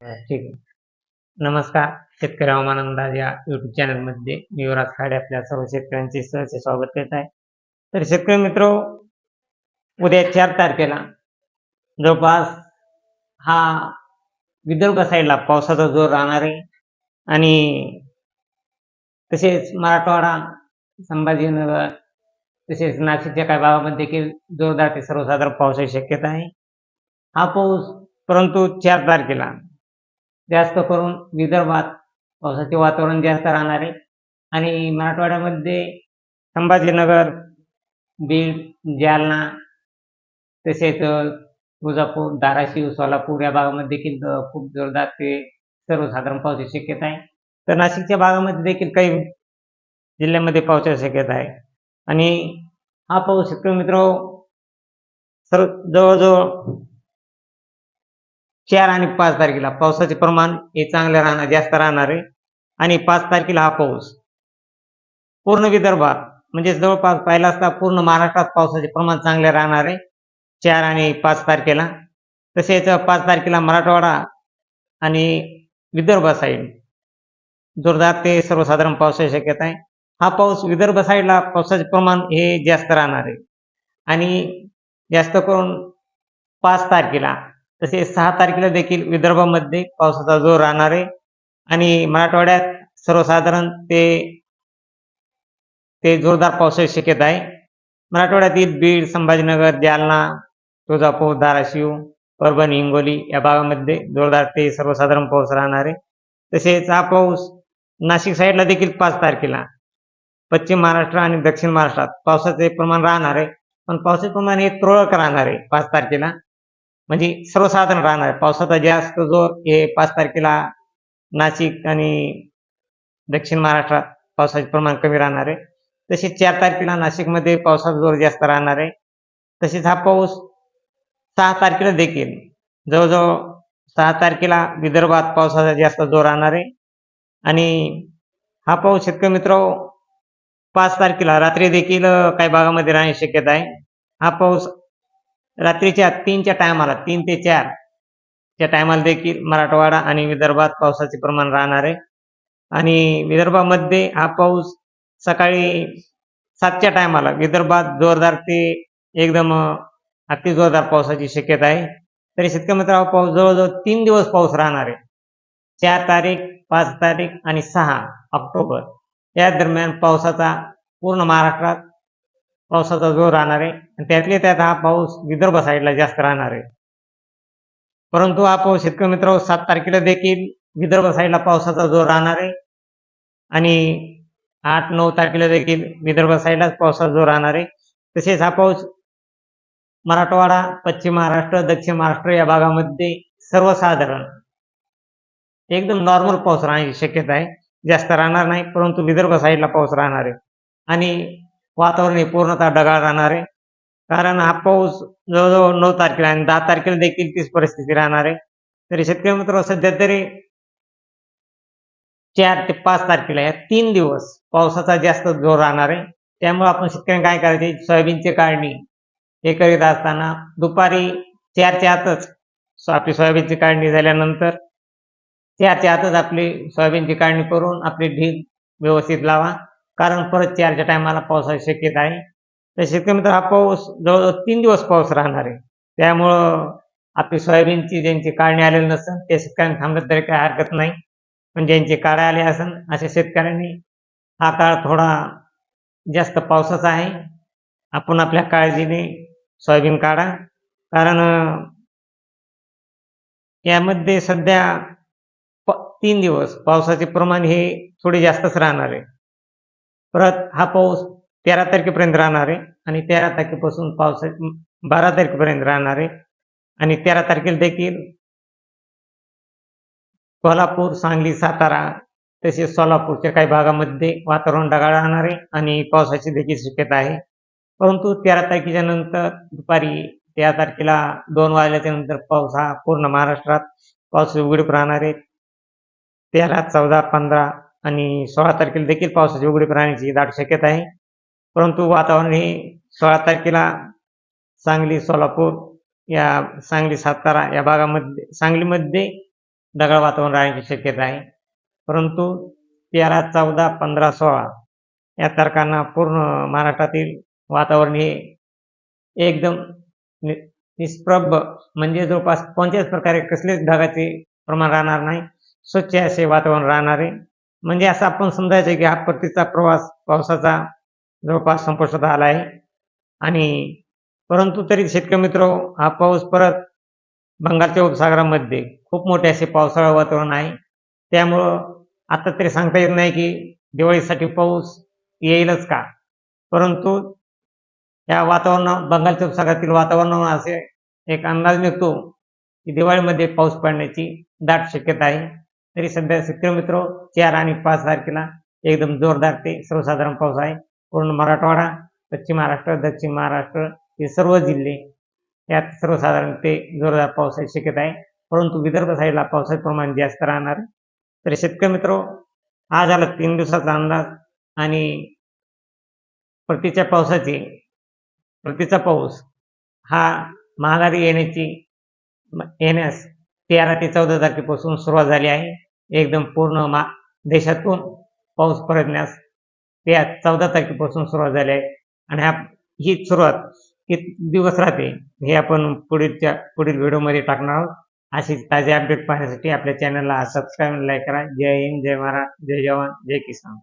ठीक आहे. नमस्कार. शेतकरी हवामान अंदाज या युट्यूब चॅनलमध्ये मी युवराज खाडे आपल्या सर्व शेतकऱ्यांचे सहज स्वागत करत आहे. तर शेतकरी मित्र उद्या चार तारखेला जवळपास हा विदर्भ साईडला पावसाचा जोर राहणार आहे. आणि तसेच मराठवाडा संभाजीनगर तसेच नाशिकच्या काही भागामध्ये देखील जोरदार ते सर्वसाधारण पावसाची शक्यता आहे. हा पाऊस परंतु चार तारखेला जास्त करून विदर्भात पावसाचे वातावरण जास्त राहणार. आहे आणि मराठवाड्यामध्ये संभाजीनगर बीड जालना तसेच तुळजापूर धाराशिव सोलापूर या भागामध्ये देखील खूप जोरदार ते सर्वसाधारण पावसाची शक्यता आहे. तर नाशिकच्या भागामध्ये देखील काही जिल्ह्यामध्ये पावसाची शक्यता आहे. आणि हा पाऊस शेतकरी मित्र सर्व जवळजवळ चार आणि पाच तारखेला. पावसाचे प्रमाण हे चांगले राहणार जास्त राहणार आहे. आणि पाच तारखेला हा पाऊस. पूर्ण विदर्भात म्हणजे जवळपास पाहिला असता पूर्ण महाराष्ट्रात पावसाचे प्रमाण चांगले राहणार आहे. चार आणि पाच तारखेला. तसेच पाच तारखेला मराठवाडा आणि विदर्भ साईड जोरदार ते सर्वसाधारण पावसाची शक्यता आहे. हा पाऊस विदर्भ साईडला पावसाचे प्रमाण हे जास्त राहणार आहे. आणि जास्त करून पाच तारखेला तसेच सहा तारखेला देखील विदर्भामध्ये पावसाचा जोर राहणार आहे. आणि मराठवाड्यात सर्वसाधारण ते ते जोरदार पावसाची शक्यता आहे. मराठवाड्यातील बीड संभाजीनगर जालना तुळजापूर धाराशिव परभणी हिंगोली या भागामध्ये जोरदार ते सर्वसाधारण पाऊस राहणार आहे. तसेच हा पाऊस नाशिक साईडला देखील पाच तारखेला पश्चिम महाराष्ट्र आणि दक्षिण महाराष्ट्रात पावसाचे प्रमाण राहणार आहे. पण पावसाचे प्रमाण हे तुरळक राहणार आहे पाच तारखेला. म्हणजे सर्वसाधारण राहणार. आहे पावसाचा जास्त जोर हे पाच तारखेला नाशिक आणि दक्षिण महाराष्ट्रात पावसाचे प्रमाण कमी राहणार आहे. तसेच चार तारखेला नाशिकमध्ये पावसाचा जोर जास्त राहणार आहे. तसेच हा पाऊस सहा तारखेला देखील जवळजवळ सहा तारखेला विदर्भात पावसाचा जास्त जोर राहणार आहे. आणि हा पाऊस शेतकरी मित्र पाच तारखेला रात्री देखील काही भागामध्ये राहण्याची शक्यता आहे. हा पाऊस रात्रीच्या तीनच्या टायमाला तीन ते चार च्या टायमाला देखील मराठवाडा आणि विदर्भात पावसाचे प्रमाण राहणार आहे. आणि विदर्भामध्ये हा पाऊस सकाळी सातच्या टायमाला विदर्भात जोरदार ते एकदम अति जोरदार पावसाची शक्यता आहे. तरी शेतकरी मित्र हा पाऊस जवळजवळ तीन दिवस पाऊस राहणार आहे. चार तारीख पाच तारीख आणि सहा ऑक्टोबर या दरम्यान पावसाचा पूर्ण महाराष्ट्रात पावसाचा जोर राहणार आहे आणि त्यातल्या त्यात हा पाऊस विदर्भ साईडला जास्त राहणार. आहे परंतु हा पाऊस शेतकरी मित्र सात तारखेला देखील विदर्भ साईडला पावसाचा जोर राहणार आहे आणि आठ नऊ तारखेला देखील विदर्भ साईडलाच पावसाचा जोर राहणार. आहे तसेच हा पाऊस मराठवाडा पश्चिम महाराष्ट्र दक्षिण महाराष्ट्र या भागामध्ये सर्वसाधारण एकदम नॉर्मल पाऊस राहण्याची शक्यता आहे. जास्त राहणार नाही परंतु विदर्भ साईडला पाऊस राहणार. आहे आणि वातावरण हे पूर्णतः ढगाळ राहणार आहे. कारण हा पाऊस जवळजवळ नऊ तारखेला आणि दहा तारखेला देखील तीच परिस्थिती राहणार आहे. तरी शेतकरी मित्र सध्या तरी चार ते पाच तारखेला या तीन दिवस पावसाचा जास्त जोर राहणार आहे. त्यामुळे आपण शेतकऱ्यांनी काय करायचे सोयाबीनची काढणी हे करीत असताना दुपारी चारच्या आतच आपली सोयाबीनची काढणी झाल्यानंतर चारच्या आतच आपली सोयाबीनची काढणी करून आपली ढीग व्यवस्थित लावा. कारण परत चारच्या टायमाला पावसाची शक्यता आहे. तर शेतकरी मित्र हा पाऊस जवळजवळ तीन दिवस पाऊस राहणार आहे. त्यामुळं आपली सोयाबीनची ज्यांची काढणी आलेली नसेल त्या शेतकऱ्यांनी थांबलं तरी काही हरकत नाही. पण ज्यांची काढा आली असेल अशा शेतकऱ्यांनी हा काळ थोडा जास्त पावसाचा आहे. आपण आपल्या काळजीने सोयाबीन काढा. कारण यामध्ये सध्या तीन दिवस पावसाचे प्रमाण हे थोडे जास्तच राहणार आहे. परत हा पाऊस तेरा तारखेपर्यंत राहणार आहे आणि तेरा तारखेपासून पावसा बारा तारखेपर्यंत राहणार आहे. आणि तेरा तारखेला देखील कोल्हापूर सांगली सातारा तसेच सोलापूरच्या काही भागामध्ये वातावरण ढगाळ राहणार आहे आणि पावसाची देखील शक्यता आहे. परंतु तेरा तारखेच्या नंतर दुपारी तेरा तारखेला दोन वाजल्याच्या नंतर पाऊस हा पूर्ण महाराष्ट्रात पाऊस उघडीप राहणार आहे. तेरा चौदा पंधरा आणि सोळा तारखेला देखील पावसाची उघडीप राहण्याची दाट शक्यता आहे. परंतु वातावरण हे सोळा तारखेला सांगली सोलापूर या सांगली सातारा या भागामध्ये सांगलीमध्ये ढगाळ वातावरण राहण्याची शक्यता आहे. परंतु तेरा चौदा पंधरा सोळा या तारखांना पूर्ण महाराष्ट्रातील वातावरण हे एकदम नि निष्प्रभ म्हणजे जवळपास कोणत्याच प्रकारे कसलेच ढगाचे प्रमाण राहणार नाही. स्वच्छ असे वातावरण राहणार आहे. म्हणजे असं आपण समजायचं की हा परतीचा प्रवास पावसाचा जवळपास संपुष्टात आला आहे. आणि परंतु तरी शेतकरी मित्र हा पाऊस परत बंगालच्या उपसागरामध्ये खूप मोठे असे पावसाळा वातावरण आहे. त्यामुळं आता तरी सांगता येत नाही की दिवाळीसाठी पाऊस येईलच का? परंतु या वातावरण बंगालच्या उपसागरातील वातावरणावर असे एक अंदाज निघतो की दिवाळीमध्ये पाऊस पडण्याची दाट शक्यता आहे. तरी सध्या शेतकरी मित्र चार आणि पाच तारखेला एकदम जोरदार ते सर्वसाधारण पाऊस आहे. पूर्ण मराठवाडा पश्चिम महाराष्ट्र दक्षिण महाराष्ट्र हे सर्व जिल्हे यात सर्वसाधारण ते जोरदार पावसाची शक्यता आहे. परंतु विदर्भ साईडला पावसाचे प्रमाण जास्त राहणार. तर शेतकरी मित्र हा झाला तीन दिवसाचा अंदाज आणि परतीच्या पावसाचे परतीचा पाऊस हा महागारी येण्याची येण्यास तेरा ते चौदा तारखेपासून सुरुवात झाली आहे. एकदम पूर्ण मा देशातून पाऊस परतण्यास त्या चौदा तारखेपासून सुरुवात झाली आहे. आणि हा ही सुरुवात किती दिवस राहते हे आपण पुढीलच्या पुढील व्हिडिओमध्ये टाकणार आहोत. अशी ताजे अपडेट पाहण्यासाठी आपल्या चॅनलला सबस्क्राईब लाईक करा. जय हिंद जय महाराज जय जवान जय किसान.